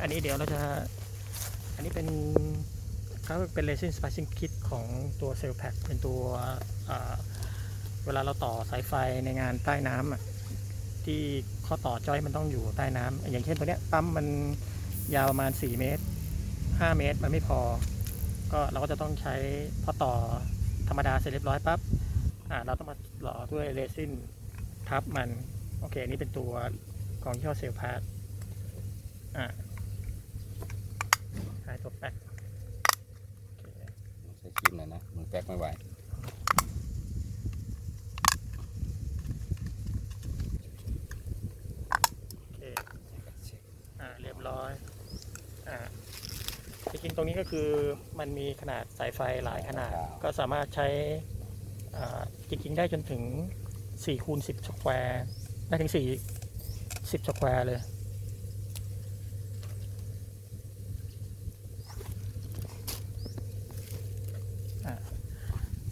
อันนี้เดี๋ยวเราจะ อันนี้เป็นเขาเป็น resin spacing kit ของตัวเซลล์แพ็คเป็นตัวเวลาเราต่อสายไฟในงานใต้น้ำที่ข้อต่อจอยมันต้องอยู่ใต้น้ำอย่างเช่นตัวเนี้ยปั๊มมันยาวประมาณ 4 เมตร 5 เมตรมันไม่พอ ก็เราก็จะต้องใช้พอต่อธรรมดาเสร็จเรียบร้อยปั๊บอ่าเราต้องมาหล่อด้วยเรซินทับมัน โอเคอันนี้เป็นตัวของยี่ห้อเซลล์พาร์ อ่าใช้ตัวแป๊กโอเคใช้ครีมหน่อยนะมันแป๊กไม่ไหวโอเคอ่าเรียบร้อยอ่าจริงๆตรงนี้ก็คือมันมีขนาดสายไฟหลายขนาด ก็สามารถใช้อ่าจริงๆได้จนถึง4คูณ10สแควร์ได้ถึง4 10สแควร์เลย อ่า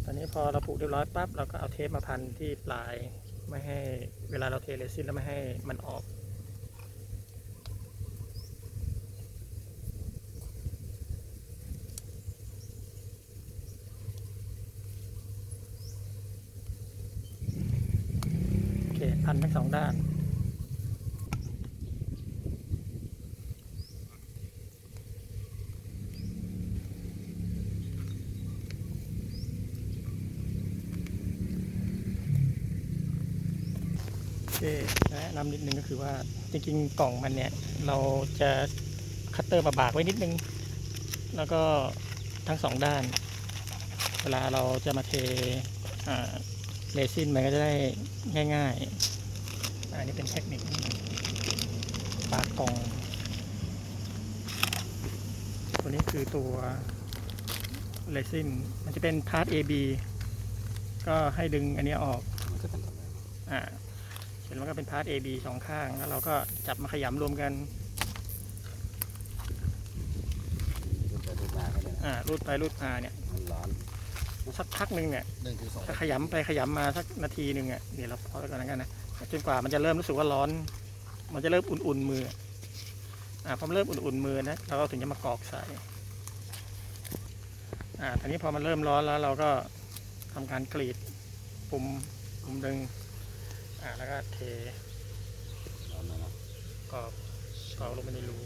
ตอนนี้ พอเราปลูกเรียบร้อยปั๊บเราก็เอาเทปมาพันที่ปลายไม่ให้เวลาเราเทเรซินแล้วไม่ให้มันออกโอเคพันทั้งสองด้าน คแนะนำนิดนึงก็คือว่าจริงๆกล่องมันเนี่ย เราจะคัตเตอร์มาบากไว้นิดนึง แล้วก็ทั้งสองด้าน เวลาเราจะมาเทเรซินมันก็จะได้ง่ายๆ อันนี้เป็นเทคนิคปากกล่อง ตัวนี้คือตัวเรซินมันจะเป็นพาร์ท AB ก็ให้ดึงอันนี้ออกอ่า ร็จแล้วก็เป็นพาร์ท AB สองข้าง แล้วเราก็จับมาขยำรวมกัน รูดไปรูดมาก็ได้นะอ่ารูดไปรูดมาเนี่ย มันร้อนสักพักหนึ่งเนี่ย หนึ่งถึงสองถ้าขยำไปขยำมาสักนาทีหนึ่งอะเดี๋ยวเราพอแล้วกันแล้วกันนะจนกว่ามันจะเริ่มรู้สึกว่าร้อน มันจะเริ่มอุ่นๆมืออ่าพอมันเริ่มอุ่นๆมือนะเราก็ถึงจะมากรอกใส่อ่าทีนี้พอมันเริ่มร้อนแล้วเราก็ทำการกรีดปุ่มปุ่มดึง อ่าแล้วก็เทร้อนนะเนาะกรอกกรอกลงไปในรู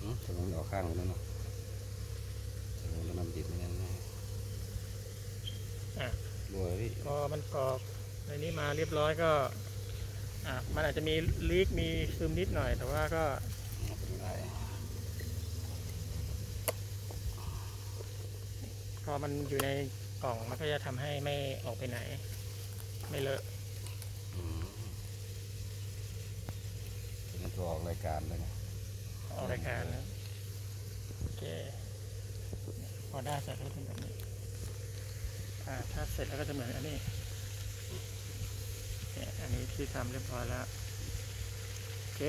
อืมแต่มันออกข้างแล้วเนาะแต่แล้วมันบิดไม่แน่นแน่อะรวยพี่พอมันกรอกในนี้มาเรียบร้อยก็อะมันอาจจะมีลีกมีซึมนิดหน่อย แต่ว่าก็ ไม่เป็นไร พ อมันอยู่ในกล่องมันก็จะทำให้ไม่ออกไปไหน ไม่เลอะอืมเป็นตัวออกรายการเลยนะออกรายการนะโอเคพอได้เสร็จก็เป็นแบบนี้อ่าถ้าเสร็จแล้วก็จะเหมือนอันนี้เนี่ยอันนี้ที่ทำเรียบร้อยแล้วโอเค